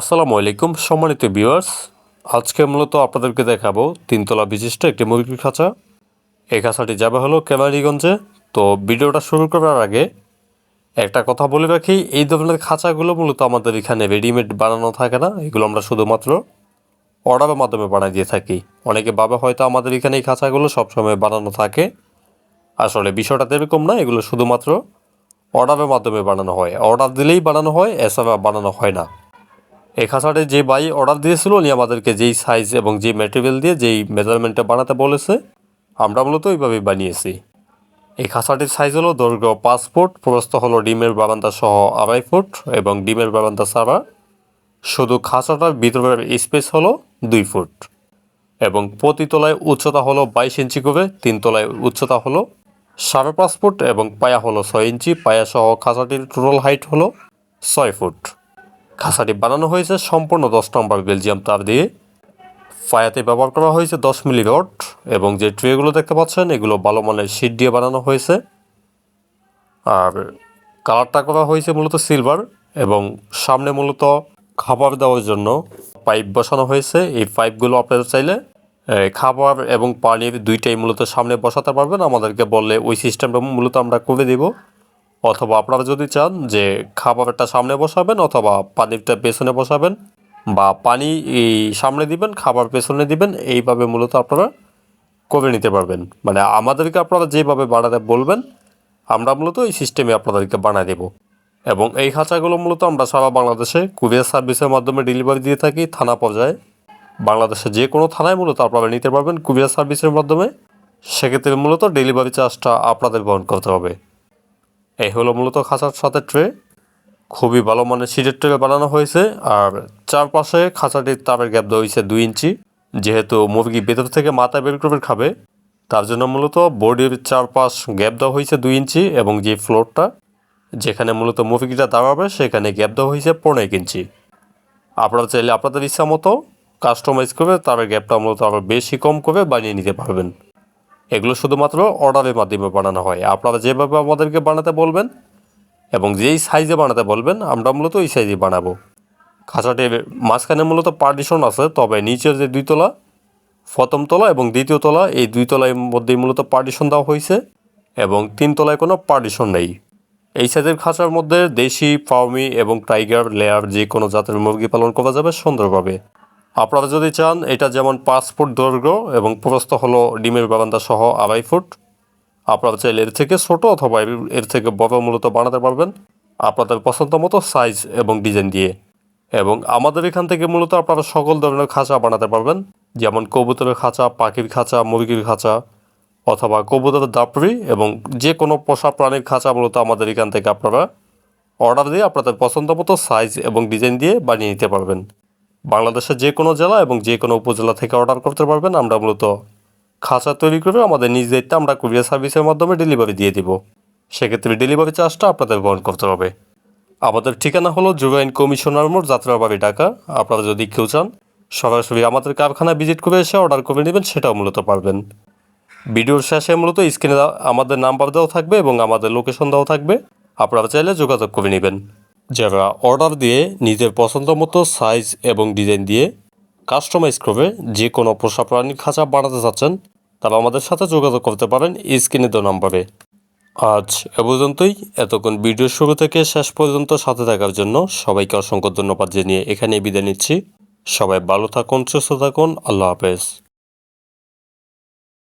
আসসালামু আলাইকুম, সম্মানিত ভিউয়ার্স। আজকে মূলত আপনাদেরকে দেখাবো তিনতলা বিশিষ্ট একটি মুরগির খাঁচা। এই খাঁচাটি যাবে হলো কেমারিগঞ্জে তো ভিডিওটা শুরু করার আগে একটা কথা বলে রাখি, এই ধরনের খাঁচাগুলো মূলত আমাদের এখানে রেডিমেড বানানো থাকে না, এগুলো আমরা শুধুমাত্র অর্ডারের মাধ্যমে বানাই দিয়ে থাকি। অনেকে ভাবে হয়তো আমাদের এখানে এই খাঁচাগুলো সবসময় বানানো থাকে। আসলে বিষয়টা এরকম না, এগুলো শুধুমাত্র অর্ডারের মাধ্যমে বানানো হয়। অর্ডার দিলেই বানানো হয়, এছাড়া বানানো হয় না। এই খাঁচাটি যে বাই অর্ডার দিয়েছিল উনি আমাদেরকে যেই সাইজ এবং যেই ম্যাটেরিয়াল দিয়ে যেই মেজারমেন্টটা বানাতে বলেছে, আমরা মূলত ওইভাবেই বানিয়েছি। এই খাঁচাটির সাইজ হলো দৈর্ঘ্য পাঁচ ফুট, প্রস্থ হলো ডিমের বারান্দা সহ আড়াই ফুট এবং ডিমের বারান্দা ছাড়া শুধু খাঁচাটার ভিতরের স্পেস হলো দুই ফুট এবং প্রতি তলায় উচ্চতা হলো বাইশ ইঞ্চি করে, তিন তলায় উচ্চতা হলো সাড়ে পাঁচ ফুট এবং পায়া হলো ছয় ইঞ্চি। পায়া সহ খাঁচাটির টোটাল হাইট হলো ছয় ফুট। খাঁচাটি বানানো হয়েছে সম্পূর্ণ দশ নম্বর বেলজিয়াম তার দিয়ে। ফায়াতে ব্যবহার করা হয়েছে দশ মিলি রড এবং যে ট্রেগুলো দেখতে পাচ্ছেন, এগুলো ভালো মানের শিট দিয়ে বানানো হয়েছে। আর কালারটা করা হয়েছে মূলত সিলভার এবং সামনে মূলত খাবার দেওয়ার জন্য পাইপ বসানো হয়েছে। এই পাইপগুলো আপনারা চাইলে খাবার এবং পানির দুইটাই মূলত সামনে বসাতে পারবেন। আমাদেরকে বললে ওই সিস্টেমটা মূলত আমরা করে দিব। অথবা আপনারা যদি চান যে খাবারটা সামনে বসাবেন অথবা পানিরটা পেছনে বসাবেন বা পানি সামনে দিবেন, খাবার পেছনে দিবেন, এইভাবে মূলত আপনারা করে নিতে পারবেন। মানে আমাদেরকে আপনারা যেভাবে বানাতে বলবেন, আমরা মূলত এই সিস্টেমে আপনাদেরকে বানায় দেব। এবং এই খাঁচাগুলো মূলত আমরা সারা বাংলাদেশে কুরিয়ার সার্ভিসের মাধ্যমে ডেলিভারি দিয়ে থাকি থানা পর্যায়ে। বাংলাদেশে যে কোনো থানায় মূলত আপনারা নিতে পারবেন কুরিয়ার সার্ভিসের মাধ্যমে। সেক্ষেত্রে মূলত ডেলিভারি চার্জটা আপনাদের বহন করতে হবে। এই হলো মূলত খাঁচার সাথে ট্রে। খুবই ভালো মানের সিটের ট্রে বানানো হয়েছে। আর চারপাশে খাঁচাটির তারের গ্যাপ দেওয়া হয়েছে দুই ইঞ্চি। যেহেতু মুরগি ভেতর থেকে মাথা বের করে খাবে, তার জন্য মূলত বডির চারপাশ গ্যাপ দেওয়া হয়েছে দুই ইঞ্চি এবং যে ফ্লোরটা, যেখানে মূলত মুরগিটা দাঁড়াবে, সেখানে গ্যাপ দেওয়া হয়েছে পনেরো ইঞ্চি। আপনারা চাইলে আপনাদের ইচ্ছা মতো কাস্টমাইজ করে তার গ্যাপটা মূলত আরও বেশি কম করে বানিয়ে নিতে পারবেন। এগুলো শুধুমাত্র অর্ডারের মাধ্যমে বানানো হয়। আপনারা যেভাবে আমাদেরকে বানাতে বলবেন এবং যেই সাইজে বানাতে বলবেন, আমরা মূলত ওই সাইজে বানাবো। খাঁচাটির মাঝখানে মূলত পার্টিশন আছে, তবে নিচের যে দুই তলা প্রথম তলা এবং দ্বিতীয় তলা, এই দুই তলার মধ্যেই মূলত পার্টিশন দেওয়া হয়েছে এবং তিন তলায় কোনো পার্টিশন নেই। এই সাইজের খাঁচার মধ্যে দেশি ফার্মি এবং টাইগার লেয়ার যে কোনো জাতের মুরগি পালন করা যাবে সুন্দরভাবে। আপনারা যদি চান, এটা যেমন পাঁচ ফুট দৈর্ঘ্য এবং প্রস্থ হলো ডিমের বারান্দা সহ আড়াই ফুট, আপনারা চাইলে এর থেকে ছোট অথবা এর- থেকে বড় মূলত বানাতে পারবেন আপনাদের পছন্দ মতো সাইজ এবং ডিজাইন দিয়ে। এবং আমাদের এখান থেকে মূলত আপনারা সকল ধরনের খাঁচা বানাতে পারবেন, যেমন কবুতরের খাঁচা, পাখির খাঁচা, মুরগির খাঁচা, অথবা কবুতরের দাপড়ি এবং যে কোনো পোষা প্রাণীর খাঁচা মূলত আমাদের এখান থেকে আপনারা অর্ডার দিয়ে আপনাদের পছন্দ মতো সাইজ এবং ডিজাইন দিয়ে বানিয়ে নিতে পারবেন। বাংলাদেশের যে কোনো জেলা এবং যে কোনো উপজেলা থেকে অর্ডার করতে পারবেন। আমরা মূলত খাঁচা তৈরি করে আমাদের নিজ দায়িত্বে আমরা কুরিয়ার সার্ভিসের মাধ্যমে ডেলিভারি দিয়ে দিব। সেক্ষেত্রে ডেলিভারি চার্জটা আপনাদের বহন করতে হবে। আমাদের ঠিকানা হলো জুবাইন কমিশনার মোড়, যাত্রাবাড়ি, ঢাকা। আপনারা যদি কেউ চান, সরাসরি আমাদের কারখানা ভিজিট করে এসে অর্ডার করে নেবেন, সেটাও মূলত পারবেন। ভিডিওর শেষে মূলত স্ক্রিনে আমাদের নাম্বার দেওয়া থাকবে এবং আমাদের লোকেশন দেওয়া থাকবে। আপনারা চাইলে যোগাযোগ করে নেবেন। যারা অর্ডার দিয়ে নিজের পছন্দ মতো সাইজ এবং ডিজাইন দিয়ে কাস্টমাইজ করে যে কোনো পোষা প্রাণীর খাঁচা বানাতে চাচ্ছেন, তারা আমাদের সাথে যোগাযোগ করতে পারেন স্ক্রিনে দেওয়া নাম্বারে। আজ এ পর্যন্তই। এতক্ষণ ভিডিও শুরু থেকে শেষ পর্যন্ত সাথে থাকার জন্য সবাইকে অসংখ্য ধন্যবাদ জানিয়ে এখানেই বিদায় নিচ্ছি। সবাই ভালো থাকুন, সুস্থ থাকুন। আল্লাহ হাফেজ।